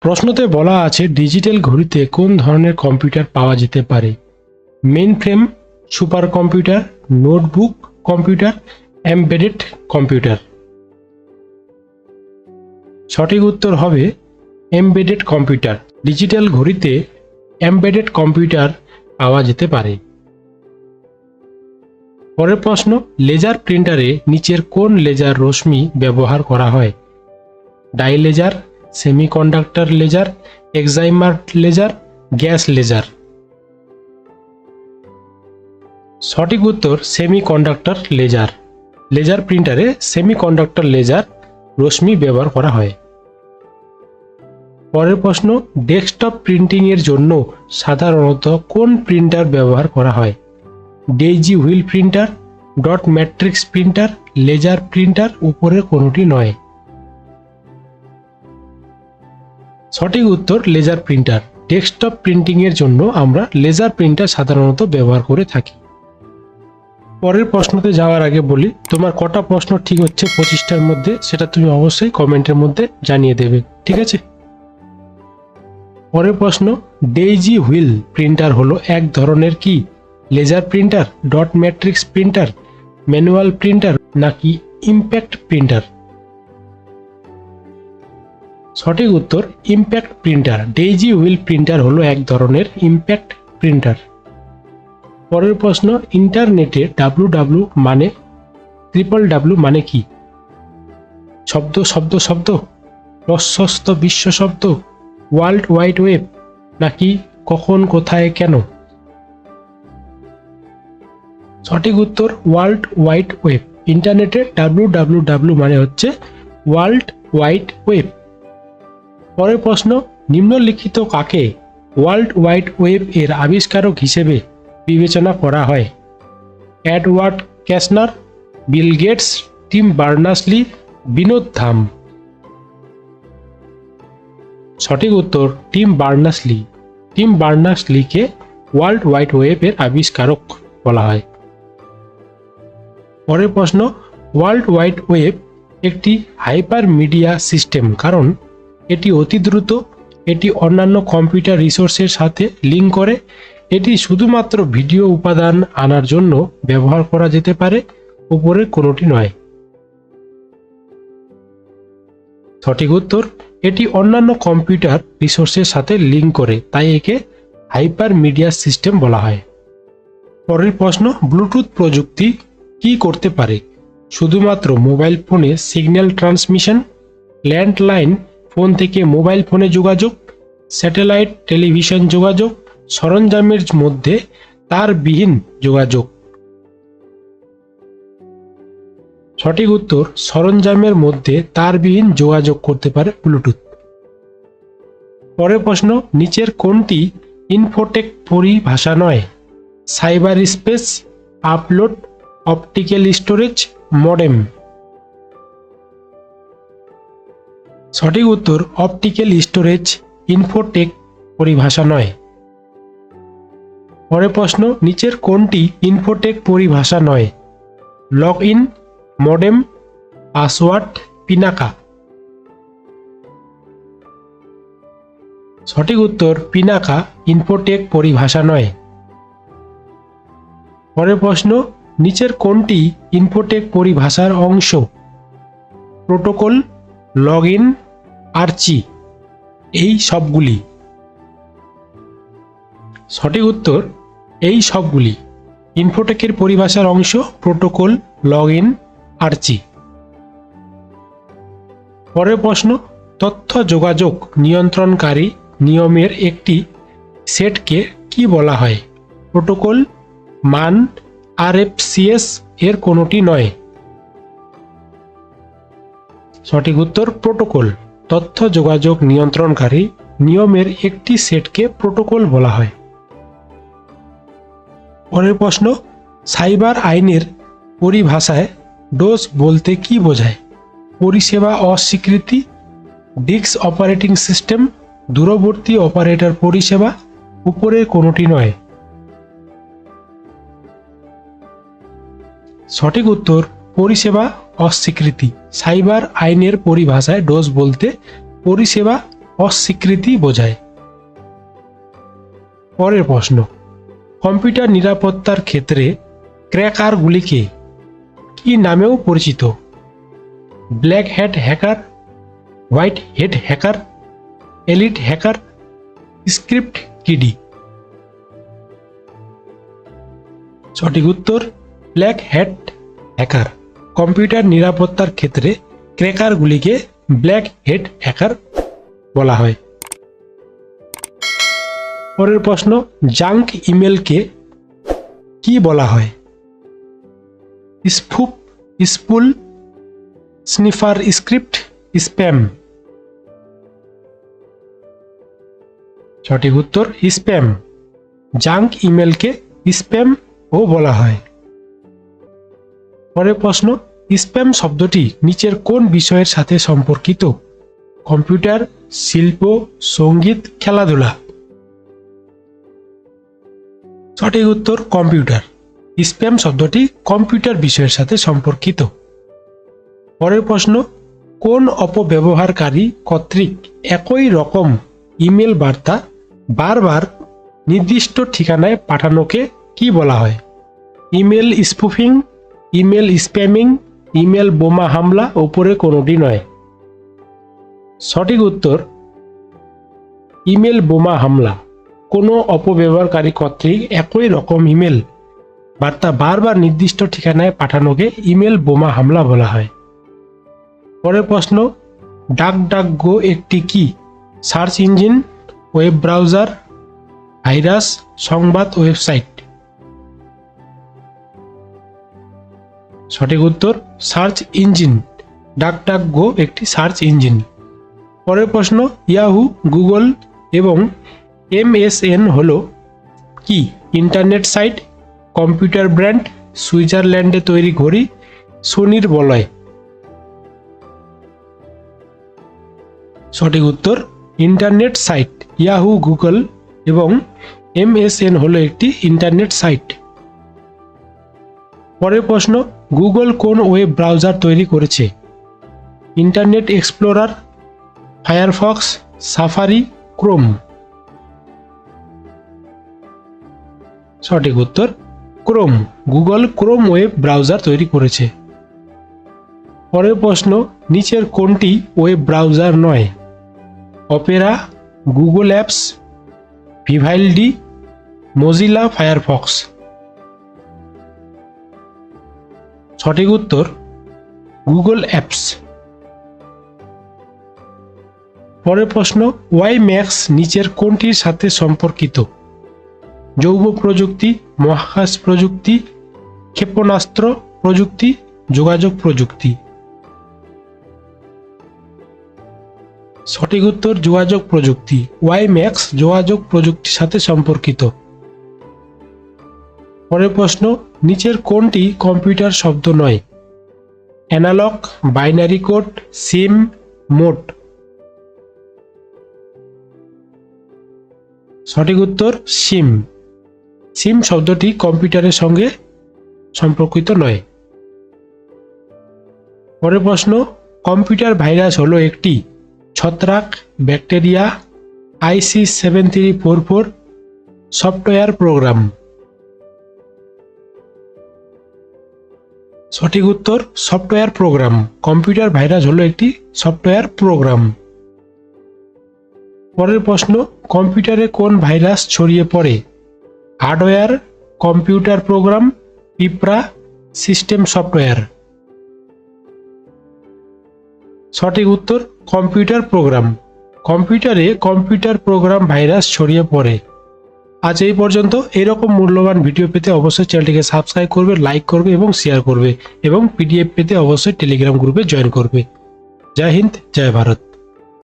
প্রশ্নতে বলা আছে, ডিজিটাল ঘড়িতে কোন ধরনের কম্পিউটার পাওয়া যেতে পারে? Mainframe supercomputer notebook computer embedded computer সঠিক উত্তর হবে এমবেডেড কম্পিউটার ডিজিটাল ঘড়িতে এমবেডেড কম্পিউটার পাওয়া যেতে পারে। পরের প্রশ্ন লেজার প্রিন্টারে নিচের কোন লেজার রশ্মি ব্যবহার করা হয়? Dye laser semiconductor laser, excimer laser, gas laser. সঠিক উত্তর সেমিকন্ডাক্টর লেজার। লেজার প্রিন্টারে সেমিকন্ডাক্টর লেজার রশ্মি ব্যবহার করা হয়। পরের প্রশ্ন, ডেস্কটপ প্রিন্টিং এর জন্য সাধারণত কোন প্রিন্টার ব্যবহার করা হয়? Daisy wheel printer, dot matrix printer, laser printer উপরের কোনোটি নয়? সঠিক উত্তর লেজার প্রিন্টার ডেস্কটপ প্রিন্টিং এর জন্য আমরা লেজার প্রিন্টার সাধারণত ব্যবহার করে থাকি। পরের প্রশ্নতে যাওয়ার আগে বলি, তোমার কটা প্রশ্ন ঠিক হচ্ছে পঁচিশটার মধ্যে? সেটা তুমি অবশ্যই কমেন্টের মধ্যে জানিয়ে দেবে, ঠিক আছে? পরের প্রশ্ন ডেইজি হুইল প্রিন্টার হলো এক ধরনের কি? Laser printer dot matrix printer manual printer নাকি ইম্প্যাক্ট প্রিন্টার সঠিক উত্তর impact printer daisy wheel printer হলো এক ধরনের ইম্প্যাক্ট প্রিন্টার পরের প্রশ্ন, ইন্টারনেটে ডাব্লু ডাব্লু মানে ট্রিপল ডাব্লু মানে কি? শব্দ শব্দ শব্দ? প্রশস্ত বিশ্ব শব্দ? ওয়ার্ল্ড ওয়াইড ওয়েব নাকি কখন, কোথায়, কেন? সঠিক উত্তর ওয়ার্ল্ড ওয়াইড ওয়েব ইন্টারনেটে ডাব্লু ডাব্লু ডাব্লু মানে হচ্ছে ওয়ার্ল্ড ওয়াইড ওয়েব পরের প্রশ্ন, নিম্নলিখিত কাকে ওয়ার্ল্ড ওয়াইড ওয়েব এর আবিষ্কারক হিসেবে বিবেচনা করা হয়? Edward Kasner Bill Gates, Tim Berners Lee, Vinod Dham. সঠিক উত্তর, টিম বার্নাসলি। টিম বার্নাসলিকে ওয়ার্ল্ড ওয়াইড ওয়েবের আবিষ্কারক বলা হয়। পরের প্রশ্ন, ওয়ার্ল্ড ওয়াইড ওয়েব একটি হাইপার মিডিয়া সিস্টেম, কারণ এটি অতি দ্রুত, এটি অন্যান্য কম্পিউটার রিসোর্সের সাথে লিঙ্ক করে, এটি শুধুমাত্র ভিডিও উপাদান আনার জন্য ব্যবহার করা যেতে পারে, উপরের কোনোটি নয়। সঠিক উত্তর, এটি অন্যান্য কম্পিউটার রিসোর্সের সাথে লিঙ্ক করে, তাই একে হাইপার মিডিয়া সিস্টেম বলা হয়। পরের প্রশ্ন, ব্লুটুথ প্রযুক্তি কি করতে পারে? শুধুমাত্র মোবাইল ফোনে সিগন্যাল ট্রান্সমিশন, ল্যান্ডলাইন ফোন থেকে মোবাইল ফোনে যোগাযোগ, স্যাটেলাইট, টেলিভিশন যোগাযোগ, সরঞ্জামের মধ্যে তারবিহীন যোগাযোগ। সঠিক উত্তর, সরঞ্জামের মধ্যে তারবিহীন যোগাযোগ করতে পারে ব্লুটুথ। পরের প্রশ্ন, নিচের কোনটি ইনফোটেক পরিভাষা নয়? Cyberspace upload, optical storage, modem. সঠিক উত্তর অপটিক্যাল স্টোরেজ ইনফোটেক পরিভাষা নয়। পরের প্রশ্ন, নিচের কোনটি ইনফোটেক পরিভাষা নয়? Log in modem password Pinaka. সঠিক উত্তর, পিনাকা ইনফোটেক পরিভাষা নয়। পরের প্রশ্ন, নিচের কোনটি ইনফোটেক পরিভাষার অংশ? প্রোটোকল লগ ইন আর্চি এই সবগুলি। সঠিক উত্তর, এই সবগুলি। ইনফোটেকের পরিভাষার অংশ প্রোটোকল লগ ইন আর্চি পরের প্রশ্ন, তথ্য যোগাযোগ নিয়ন্ত্রণকারী নিয়মের একটি সেটকে কি বলা হয়? প্রোটোকল মান আরএফসিএস এর কোনোটি নয়। সঠিক উত্তর, প্রোটোকল। তথ্য যোগাযোগ নিয়ন্ত্রণকারী নিয়মের একটি সেটকে প্রোটোকল বলা হয়। পরের প্রশ্ন, সাইবার আইনের পরিভাষায় ডোজ বলতে কি বোঝায়? পরিষেবা অস্বীকৃতি ডিক্স অপারেটিং সিস্টেম, দূরবর্তী অপারেটর পরিষেবা, উপরের কোনোটি নয়। সঠিক উত্তর, পরিষেবা অস্বীকৃতি। সাইবার আইনের পরিভাষায় ডোজ বলতে পরিষেবা অস্বীকৃতি বোঝায়। পরের প্রশ্ন, কম্পিউটার নিরাপত্তার ক্ষেত্রে ক্র্যাকারগুলিকে কি নামেও পরিচিত? Black hat hacker, white head hacker, elite hacker, script kiddie. সঠিক উত্তর, ব্ল্যাক হ্যাট হ্যাকার। কম্পিউটার নিরাপত্তার ক্ষেত্রে ক্র্যাকারগুলিকে ব্ল্যাক হেড হ্যাকার বলা হয়। পরের প্রশ্ন, জাঙ্ক ইমেলকে কি বলা হয়? Spoof spool, sniffer script, spam. সঠিক উত্তর, স্প্যাম। জাঙ্ক ইমেলকে স্প্যাম ও বলা হয়। পরের প্রশ্ন স্প্যাম শব্দটি নিচের কোন বিষয়ের সাথে সম্পর্কিত? কম্পিউটার, শিল্প, সংগীত, খেলাধুলা। সঠিক উত্তর, কম্পিউটার। স্প্যাম শব্দটি কম্পিউটার বিষয়ের সাথে সম্পর্কিত। পরের প্রশ্ন, কোন অপব্যবহারকারী কর্তৃক একই রকম ইমেল বার্তা বারবার নির্দিষ্ট ঠিকানায় পাঠানোকে কি বলা হয়? Email spoofing, email spamming email, বোমা, হামলা ওপরে কোনোটি নয়। সঠিক উত্তর, ইমেল, বোমা, হামলা। কোনো অপব্যবহারকারী কর্তৃক একই রকম ইমেল, বার্তা বারবার নির্দিষ্ট ঠিকানায় পাঠানোকে ইমেল, বোমা, হামলা বলা হয়। পরের প্রশ্ন ডাক ডাক গো একটি কি? Search engine, web browser, virus, সংবাদ, ওয়েবসাইট। সঠিক উত্তর, সার্চ ইঞ্জিন। ডাক ডাক গো একটি সার্চ ইঞ্জিন। পরের প্রশ্ন, ইয়াহু, গুগল এবং এমএসএন হল কি? ইন্টারনেট সাইট, কম্পিউটার ব্র্যান্ড, সুইজারল্যান্ডে তৈরি ঘড়ি, সোনির বলয়। সঠিক উত্তর, ইন্টারনেট সাইট, ইয়াহু, গুগল এবং এমএসএন হলো একটি ইন্টারনেট সাইট। পরের প্রশ্ন গুগল কোন ওয়েব ব্রাউজার তৈরি করেছে? Internet Explorer, Firefox, Safari, Chrome. সঠিক উত্তর, Chrome. Google Chrome web browser তৈরি করেছে। পরের প্রশ্ন, নিচের কোনটি ওয়েব ব্রাউজার নয়? Opera, Google apps, Vivaldi, Mozilla, Firefox. সঠিক উত্তর, গুগল অ্যাপস। পরের প্রশ্ন, ওয়াই ম্যাক্স নিচের কোনটির সাথে সম্পর্কিত? জৈব প্রযুক্তি, মহাকাশ প্রযুক্তি, ক্ষেপণাস্ত্র প্রযুক্তি, যোগাযোগ প্রযুক্তি। সঠিক উত্তর, যোগাযোগ প্রযুক্তি। ওয়াই ম্যাক্স যোগাযোগ প্রযুক্তির সাথে সম্পর্কিত। পরের প্রশ্ন নিচের কোনটি কম্পিউটার শব্দ নয়। অ্যানালগ, বাইনারি কোড, সিম, মোট। সঠিক উত্তর, সিম। সিম শব্দটি কম্পিউটারের সঙ্গে সম্পর্কিত নয়। পরের প্রশ্ন, কম্পিউটার ভাইরাস হলো একটি ছত্রাক, bacteria, IC seven three four four software program. সঠিক উত্তর সফটওয়্যার প্রোগ্রাম। কম্পিউটার ভাইরাস হলো একটি সফটওয়্যার প্রোগ্রাম। পরের প্রশ্ন, কম্পিউটারে কোন ভাইরাস ছড়িয়ে পড়ে? হার্ডওয়্যার, কম্পিউটার প্রোগ্রাম, পিঁপড়া, সিস্টেম সফটওয়্যার। সঠিক উত্তর, কম্পিউটার প্রোগ্রাম। কম্পিউটারে কম্পিউটার প্রোগ্রাম ভাইরাস ছড়িয়ে পড়ে। আজ এই পর্যন্ত। এরকম মূল্যবান ভিডিও পেতে অবশ্যই চ্যানেলটিকে সাবস্ক্রাইব করবে লাইক করবে এবং শেয়ার করবে এবং পিডিএফ পেতে অবশ্যই টেলিগ্রাম গ্রুপে জয়েন করবে। জয় হিন্দ, জয় ভারত।